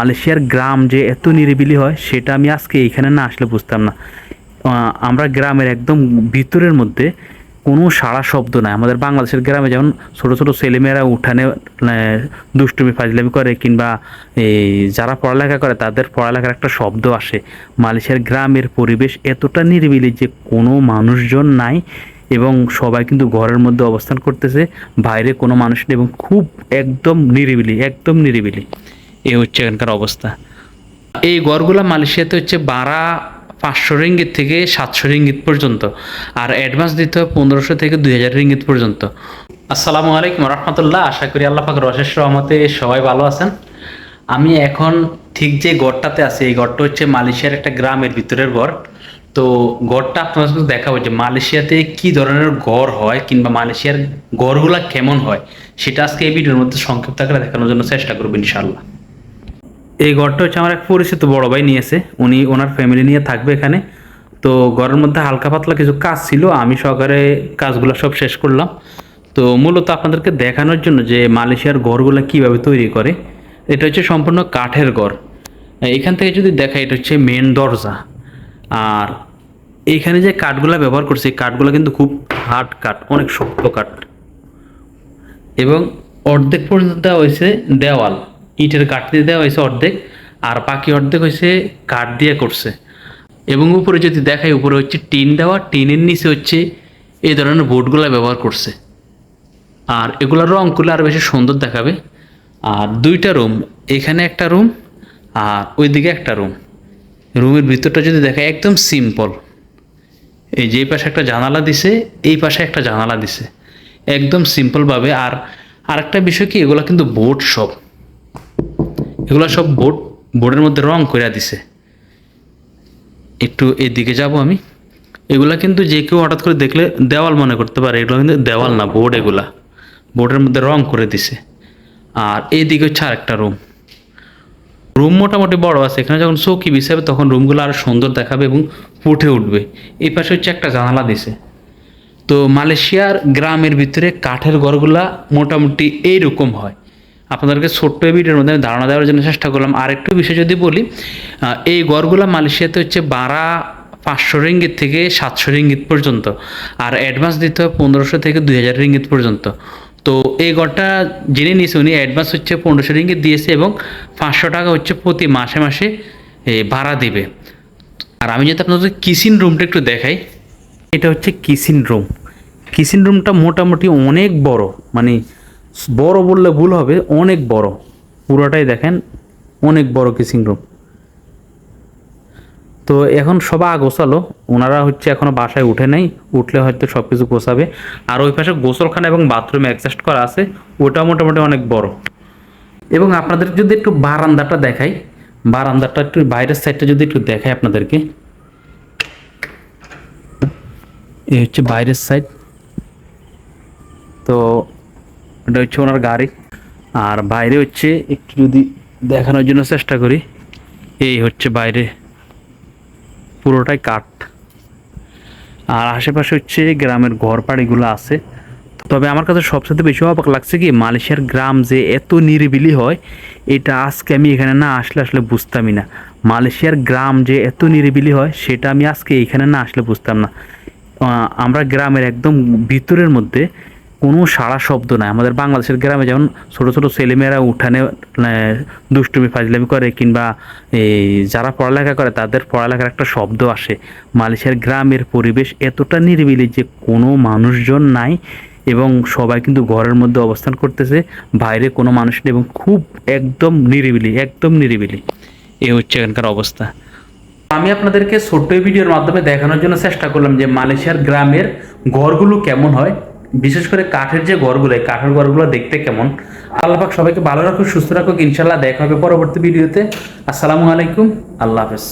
মালয়েশিয়ার গ্রাম যে এত নিরিবিলি হয়, সেটা আমি আজকে এইখানে না আসলে বুঝতাম না। আমরা গ্রামের একদম ভিতরের মধ্যে কোনো সারা শব্দ নাই। আমাদের বাংলাদেশের গ্রামে যেমন ছোটো ছোটো ছেলেমেয়েরা উঠানে দুষ্টুমি, ফাজলামি করে কিংবা এই যারা পড়ালেখা করে, তাদের পড়ালেখার একটা শব্দ আসে। মালয়েশিয়ার গ্রামের পরিবেশ এতটা নিরিবিলি যে কোনো মানুষজন নাই এবং সবাই কিন্তু ঘরের মধ্যে অবস্থান করতেছে, বাইরে কোনো মানুষ নেই এবং খুব একদম নিরিবিলি একদম নিরিবিলি। এই হচ্ছে এখানকার অবস্থা। এই গড়গুলা মালয়েশিয়াতে হচ্ছে বারা পাঁচশো রিঙ্গিত থেকে সাতশো রিঙ্গিত পর্যন্ত আর অ্যাডভান্স দিতে হয় পনেরোশো থেকে দুই হাজার রিঙ্গিত পর্যন্ত। আসসালামু আলাইকুম রহমতুল্লাহ, আশা করি আল্লাহ পাকের অশেষ রহমতে সবাই ভালো আছেন। আমি এখন ঠিক যে গড়টাতে আছি, এই গড়টা হচ্ছে মালয়েশিয়ার একটা গ্রামের ভিতরের গড়। তো গড়টা আপনার সাথে দেখাবো যে মালয়েশিয়াতে কি ধরনের গড় হয় কিংবা মালয়েশিয়ার গড়গুলা কেমন হয়, সেটা আজকে এই ভিডিওর মধ্যে সংক্ষিপ্ত আকারে দেখানোর জন্য চেষ্টা করব ইনশাল্লাহ এই ঘরটা হচ্ছে আমার এক পরিচিত বড় ভাই নিয়েছে। উনি ওনার ফ্যামিলি নিয়ে থাকবে এখানে। তো ঘরের মধ্যে হালকা পাতলা কিছু কাজ ছিল, আমি সহকারে কাজগুলো সব শেষ করলাম। তো মূলত আপনাদেরকে দেখানোর জন্য যে মালয়েশিয়ার ঘরগুলো কীভাবে তৈরি করে, এটা হচ্ছে সম্পূর্ণ কাঠের ঘর। এখান থেকে যদি দেখা এটা হচ্ছে মেন দরজা। আর এইখানে যে কাঠগুলো ব্যবহার করছে, এই কাঠগুলো কিন্তু খুব হার্ড কাঠ, অনেক শক্ত কাঠ। এবং অর্ধেক পর্যন্ত দেওয়া হয়েছে দেওয়াল। ইটের কাঠ দিয়ে দেওয়া হয়েছে অর্ধেক, আর বাকি অর্ধেক হয়েছে কাঠ দিয়ে করছে। এবং উপরে যদি দেখাই, উপরে হচ্ছে টিন দেওয়া, টিনের নিচে হচ্ছে এই ধরনের বোর্ডগুলো ব্যবহার করছে। আর এগুলোর রং করলে আরও বেশি সুন্দর দেখাবে। আর দুইটা রুম, এখানে একটা রুম, আর ওইদিকে একটা রুম। রুমের ভিতরটা যদি দেখায় একদম সিম্পল। এই যে পাশে একটা জানালা দিছে, এই পাশে একটা জানালা দিছে। একদম সিম্পলভাবে, আর আরেকটা বিষয় কি, এগুলো কিন্তু বোর্ড সব। এগুলো সব বোর্ড, বোর্ডের মধ্যে রং করে দিছে। একটু এদিকে যাব আমি। এগুলা কিন্তু যে কেউ হঠাৎ করে দেখলে দেওয়াল মনে করতে পারে, এগুলো কিন্তু দেওয়াল না, বোর্ড এগুলা। বোর্ডের মধ্যে রং করে দিছে। আর এইদিকে হচ্ছে আরেকটা রুম। রুম মোটামুটি বড় আছে, এখানে যখন চৌকি বিছাবে তখন রুমগুলো আরও সুন্দর দেখাবে এবং ফুটে উঠবে। এই পাশে হচ্ছে একটা জানালা দিছে। তো মালয়েশিয়ার গ্রামের ভিতরে কাঠের ঘরগুলা মোটামুটি এইরকম হয়। আপনাদেরকে ছোট্ট এই ভিডিওর মধ্যে ধারণা দেওয়ার জন্য চেষ্টা করলাম। আরেকটু বিষয় যদি বলি এই ঘরগুলা মালয়েশিয়াতে হচ্ছে বারা পাঁচশো রিঙ্গিত থেকে সাতশো রিঙ্গিত পর্যন্ত আর অ্যাডভান্স দিতে হয় পনেরোশো থেকে দুই হাজার রিঙ্গিত পর্যন্ত। তো এই ঘরটা জেনে নিয়েছে উনি, অ্যাডভান্স হচ্ছে পনেরোশো রিঙ্গিত দিয়েছে এবং পাঁচশো টাকা হচ্ছে প্রতি মাসে মাসে ভাড়া দিবে। আর আমি যদি আপনাদের কিচেন রুমটা একটু দেখাই, এটা হচ্ছে কিচেন রুম। কিচেন রুমটা মোটামুটি অনেক বড় মানে বড় বললে ভুল হবে, অনেক বড়। পুরোটাই দেখেন, অনেক বড় কিচেন রুম তো এখন সবাই গোছালো, ওনারা হচ্ছে এখনও বাসায় উঠে নাই, উঠলে হয়তো সব কিছু গোছাবে। আর ওই পাশে গোসলখানা এবং বাথরুম অ্যাডজাস্ট করা আছে ওটা মোটামুটি অনেক বড়। এবং আপনাদের যদি একটু বারান্দাটা দেখাই, বারান্দাটা একটু বাইরের সাইডটা যদি একটু দেখাই আপনাদেরকে। এই হচ্ছে বাইরের সাইড তো এটা হচ্ছে ওনার গাড়ি। আর বাইরে হচ্ছে একটু যদি দেখানোর জন্য চেষ্টা করি, এই হচ্ছে বাইরে। পুরোটাই কাঠ। আর আশেপাশে হচ্ছে গ্রামের ঘর বাড়িগুলো আছে। তবে আমার কাছে সবচেয়ে বেশি অবাক লাগছে কি, মালয়েশিয়ার গ্রাম যে এত নিরিবিলি হয়, এটা আজকে আমি এখানে না আসলে আসলে বুঝতামই না। মালয়েশিয়ার গ্রাম যে এত নিরিবিলি হয়, সেটা আমি আজকে এখানে না আসলে বুঝতাম না। আমরা গ্রামের একদম ভিতরের মধ্যে কোনো সারা শব্দ নাই। আমাদের বাংলাদেশের গ্রামে যেমন ছোটো ছোটো ছেলেমেয়েরা উঠানে দুষ্টুমি, ফাজলামি করে কিংবা এই যারা পড়ালেখা করে তাদের পড়ালেখার একটা শব্দ আসে। মালয়েশিয়ার গ্রামের পরিবেশ এতটা নিরিবিলি যে কোনো মানুষজন নাই এবং সবাই কিন্তু ঘরের মধ্যে অবস্থান করতেছে। বাইরে কোনো মানুষ নেই এবং খুব একদম নিরিবিলি একদম নিরিবিলি। এই হচ্ছে এখানকার অবস্থা। আমি আপনাদেরকে ছোট্ট ভিডিওর মাধ্যমে দেখানোর জন্য চেষ্টা করলাম যে মালয়েশিয়ার গ্রামের ঘরগুলো কেমন হয়। বিশেষ করে কাঠের যে ঘরগুলো, এই কাঠের ঘরগুলো দেখতে কেমন? আল্লাহাক সবাইকে ভালো রাখুক, সুস্থ রাখুক ইনশাল্লাহ দেখা হবে পরবর্তী ভিডিওতে। আসসালামু আলাইকুম, আল্লাহ হাফেজ।